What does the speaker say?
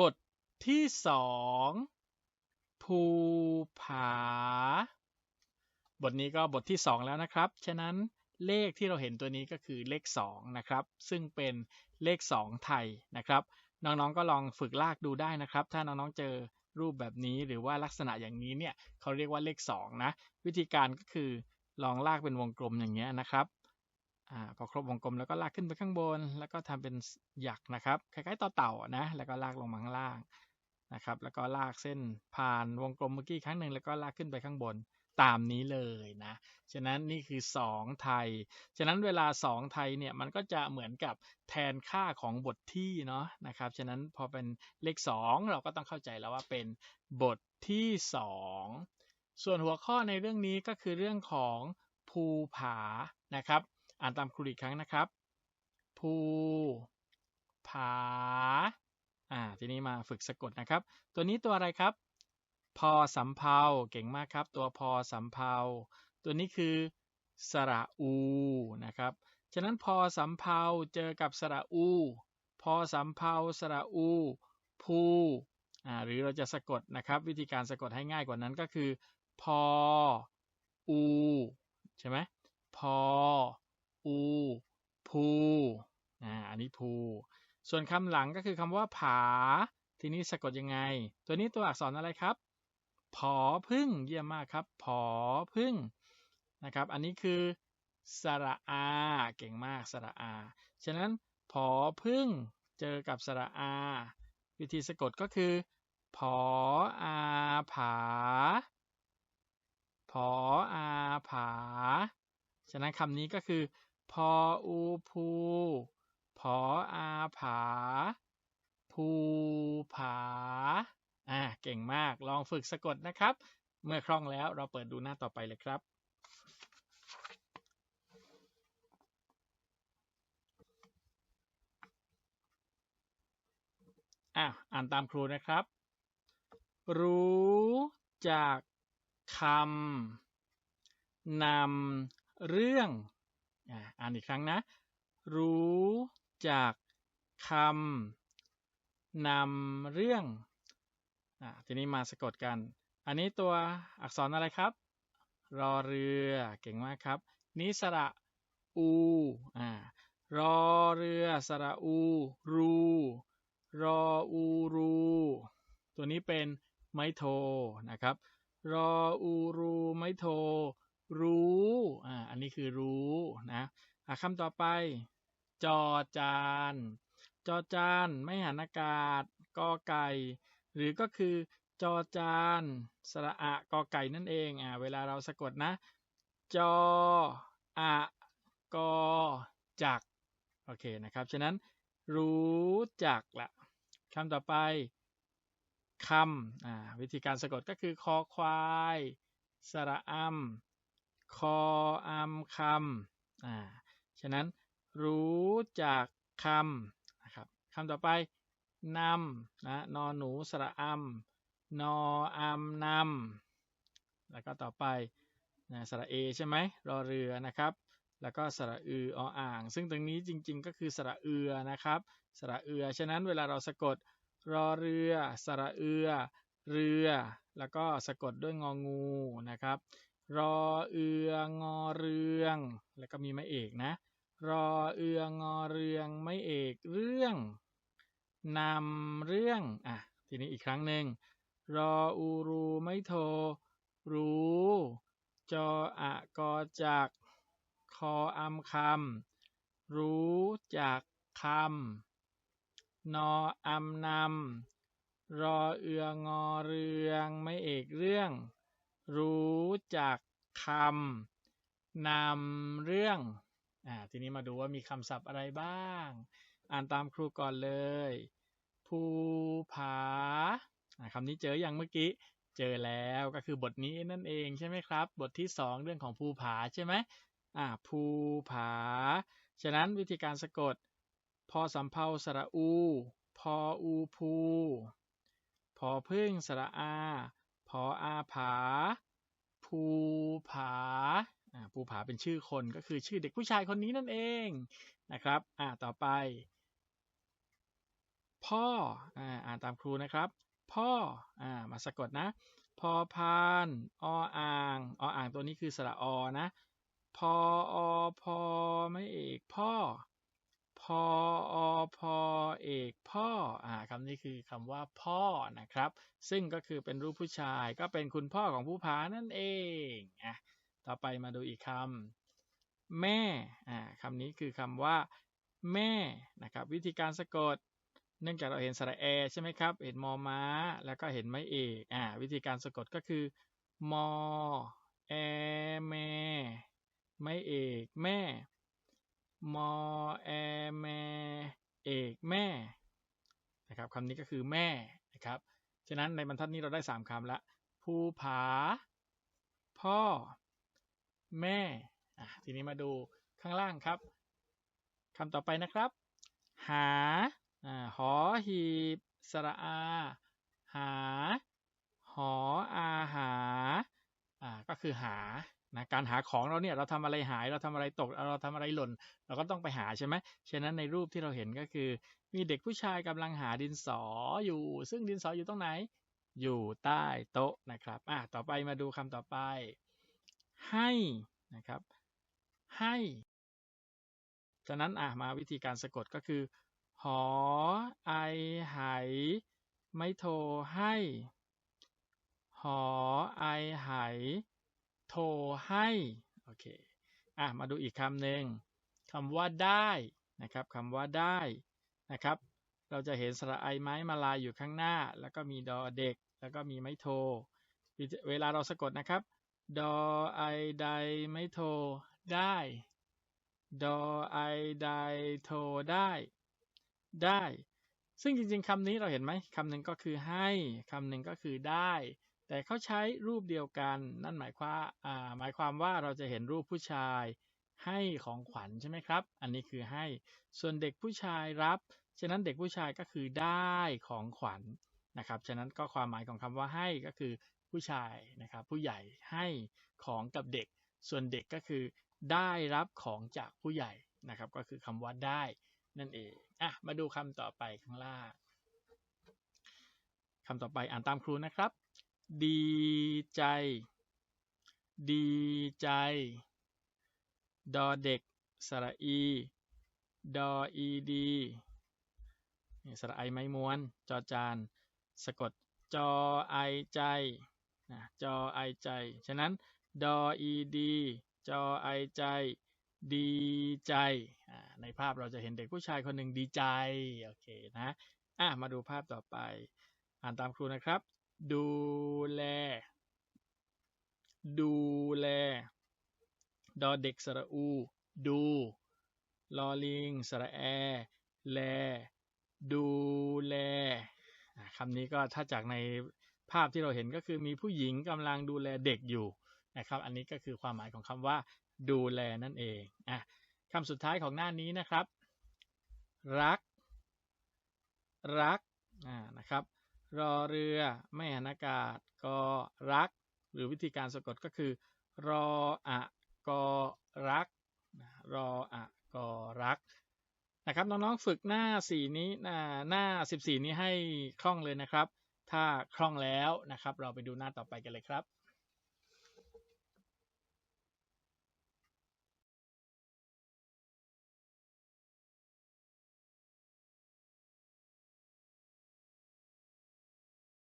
บทที่สองภูผา บทนี้ก็บทที่สองแล้วนะครับ ฉะนั้นเลขที่เราเห็นตัวนี้ก็คือเลขสองนะครับ ซึ่งเป็นเลขสองไทยนะครับ น้องๆก็ลองฝึกลากดูได้นะครับ ถ้าน้องๆเจอรูปแบบนี้หรือว่าลักษณะอย่างนี้เนี่ยเขาเรียกว่าเลขสองนะ วิธีการก็คือลองลากเป็นวงกลมอย่างเงี้ยนะครับ อ่าพอครบวงกลมแล้วก็ลากขึ้นไปข้างบน แล้วก็ทำเป็นหยักนะครับคล้ายๆต่อเต่านะแล้วก็ลากลงมาข้างล่างนะครับ แล้วก็ลากเส้นผ่านวงกลมเมื่อกี้ครั้งหนึ่งแล้วก็ลากขึ้นไปข้างบนตามนี้เลยนะ ฉะนั้นนี่คือ 2 ไทย ฉะนั้นเวลา 2 ไทยเนี่ยมันก็จะเหมือนกับแทนค่าของบทที่เนาะนะครับ ฉะนั้นพอเป็นเลข 2 เราก็ต้องเข้าใจแล้วว่าเป็นบทที่ 2 ส่วนหัวข้อในเรื่องนี้ก็คือเรื่องของภูผานะครับ อ่านตามครูอีกครั้งนะครับ ภูผาอ่าทีนี้มาฝึกสะกดนะครับ ตัวนี้ตัวอะไรครับ พอสำเพาเก่งมากครับ ตัวพอสำเพาตัวนี้คือสระอูนะครับ ฉะนั้นพอสำเพาเจอกับสระอู พอสำเพาสระอูภูอ่าหรือเราจะสะกดนะครับ วิธีการสะกดให้ง่ายกว่านั้นก็คือ พออูใช่ไหมพอ อูภูอ่าอันนี้ภู ส่วนคำหลังก็คือคำว่าผา ทีนี้สะกดยังไง ตัวนี้ตัวอักษรอะไรครับ ผอพึ่งเยี่ยมมากครับ ผอพึ่งนะครับ อันนี้คือสระอา เก่งมากสระอา ฉะนั้นผอพึ่งเจอกับสระอา วิธีสะกดก็คือผออาผา ผออาผา ฉะนั้นคำนี้ก็คือ พออูภูพออาผา ภูผา อ่า เก่งมาก ลองฝึกสะกดนะครับ เมื่อคล่องแล้วเราเปิดดูหน้าต่อไปเลยครับ อ่าอ่านตามครูนะครับ รู้จากคำนำเรื่อง อ่านอีกครั้งนะ รู้จากคำนำเรื่องอทีนี้มาสะกดกัน อันนี้ตัวอักษรอะไรครับ รอเรือ เก่งมากครับนี้สระอูอ่ารอเรือสระอู รู รออูรู ตัวนี้เป็นไม้โทนะครับ รออูรูไม้โท รู้อ่าอันนี้คือรู้นะคำต่อไป จอจาน จอจานไม่หันอากาศกอไก่ หรือก็คือจอจานสระอะกอไก่นั่นเองอ่าเวลาเราสะกดนะ จออะกอจักโอเคนะครับฉะนั้นรู้จักละคำต่อไปคำอ่าวิธีการสะกดก็คือคอควาย สระอัม คออัมคำอ่า ฉะนั้นรู้จักคำนะครับคำต่อไปนำนะนอหนูสระอัมนออัมนำแล้วก็ต่อไปนะสระเอใช่ไหมรอเรือนะครับ แล้วก็สระอือออ่าง ซึ่งตรงนี้จริง ๆ ก็คือสระเอือนะครับ สระเอือ ฉะนั้นเวลาเราสะกดรอเรือ สระเอือ เรือ แล้วก็สะกดด้วยงองูนะครับ รอเอืองอเรือง แล้วก็มีไม้เอกนะ รอเอืองอเรืองไม้เอกเรื่องนำเรื่องอะทีนี้อีกครั้งหนึ่งรออูรูไม่โทรรู้จออะกอจักคออัมคำรู้จักคำนออัมนำรอเอืองอเรืองไม่เอกเรื่อง รู้จัก คำนำเรื่องอ่าทีนี้มาดูว่ามีคำศัพท์อะไรบ้าง อ่านตามครูก่อนเลย ภูผาคำนี้เจออย่างเมื่อกี้เจอแล้วก็คือบทนี้นั่นเองใช่ไหมครับ บทที่สองเรื่องของภูผาใช่ไหมอ่าภูผา ฉะนั้นวิธีการสะกด พอสำเพาสระอู พออูภู พอพึ่งสระอา พออาผา ภูผาภูผาเป็นชื่อคนก็คือชื่อเด็กผู้ชายคนนี้นั่นเองนะครับอ่าต่อไป พ่ออ่าอ่านตามครูนะครับ พ่ออ่ามาสะกดนะพอพานออ่างออ่างตัวนี้คือสระอนะพออพอไม่เอกพ่อ พออพอเอกพ่ออ่าคำนี้คือคำว่าพ่อนะครับ ซึ่งก็คือเป็นรูปผู้ชายก็เป็นคุณพ่อของผู้พานั่นเองอะต่อไปมาดูอีกคำแม่อ่าคำนี้คือคำว่า แม่นะครับ วิธีการสะกด เนื่องจากเราเห็นสระแอใช่ไหมครับ เห็นมอม้า แล้วก็เห็นไม้เอกอ่าวิธีการสะกดก็คือมอแอแม่ไม่เอกแม่ มอแอแม่เอกแม่นะครับคำนี้ก็คือแม่นะครับฉะนั้นในบรรทัดนี้เราได้ 3คำละภูผา พ่อ แม่อะทีนี้มาดูข้างล่างครับคำต่อไปนะครับ หาหอหีบสระอา หา หออาหาอ่าก็คือหา นะการหาของเราเนี่ยเราทำอะไรหายเราทำอะไรตกเราทำอะไรหล่น เราก็ต้องไปหาใช่ไหมฉะนั้นในรูปที่เราเห็นก็คือ มีเด็กผู้ชายกำลังหาดินสออยู่ ซึ่งดินสออยู่ตรงไหน อยู่ใต้โต๊ะนะครับอะต่อไปมาดูคำต่อไป ให้นะครับ ให้ฉะนั้นอะมาวิธีการสะกดก็คือ หอ ไอไหไม่โทรให้ หอ ไอไห โทรให้โอเคอะมาดูอีกคำหนึ่งคำว่าได้นะครับคำว่าได้นะครับ เราจะเห็นสระไอไม้มาลายอยู่ข้างหน้า แล้วก็มีดอเด็ก แล้วก็มีไม้โท เวลาเราสะกดนะครับ ดอไอใดไม่โทได้ ดอไอใดโทได้ ได้ ซึ่งจริงๆคำนี้เราเห็นไหมคำหนึ่งก็คือให้คำหนึ่งก็คือได้ แต่เขาใช้รูปเดียวกัน นั่นหมายความอ่าหมายความว่าเราจะเห็นรูปผู้ชายให้ของขวัญใช่ไหมครับ อันนี้คือให้ ส่วนเด็กผู้ชายรับ ฉะนั้นเด็กผู้ชายก็คือได้ของขวัญนะครับ ฉะนั้นก็ความหมายของคำว่าให้ก็คือผู้ชายนะครับ ผู้ใหญ่ให้ของกับเด็ก ส่วนเด็กก็คือได้รับของจากผู้ใหญ่นะครับ ก็คือคำว่าได้นั่นเอง อะ มาดูคำต่อไปข้างล่างคำต่อไปอ่านตามครูนะครับ ดีใจ ดีใจ ดอเด็ก สระอี ดออีดีสระไอไม้ม้วน จอจาน สะกด จอไอใจนะจอไอใจ ฉะนั้น ดออีดี จอไอใจ ดีใจ ในภาพเราจะเห็นเด็กผู้ชายคนหนึ่งดีใจ โอเคนะอะมาดูภาพต่อไป อ่านตามครูนะครับ ดูแล ดูแล ดอเด็กสระอู ดู ลอลิง สระแอ แล ดูแล คำนี้ก็ถ้าจากในภาพที่เราเห็นก็คือมีผู้หญิงกำลังดูแลเด็กอยู่นะครับ อันนี้ก็คือความหมายของคำว่า ดูแลนั่นเอง อะคำสุดท้ายของหน้านี้นะครับ รัก รัก อ่า นะครับ รอเรือ ไม่หันอากาศกรัก หรือวิธีการสะกดก็คือ รออะกอรักรออะกอรักนะครับน้องๆฝึกหน้าสี่นี้หน้าหน้าสิบสี่นี้ให้คล่องเลยนะครับ ถ้าคล่องแล้วนะครับ เราไปดูหน้าต่อไปกันเลยครับ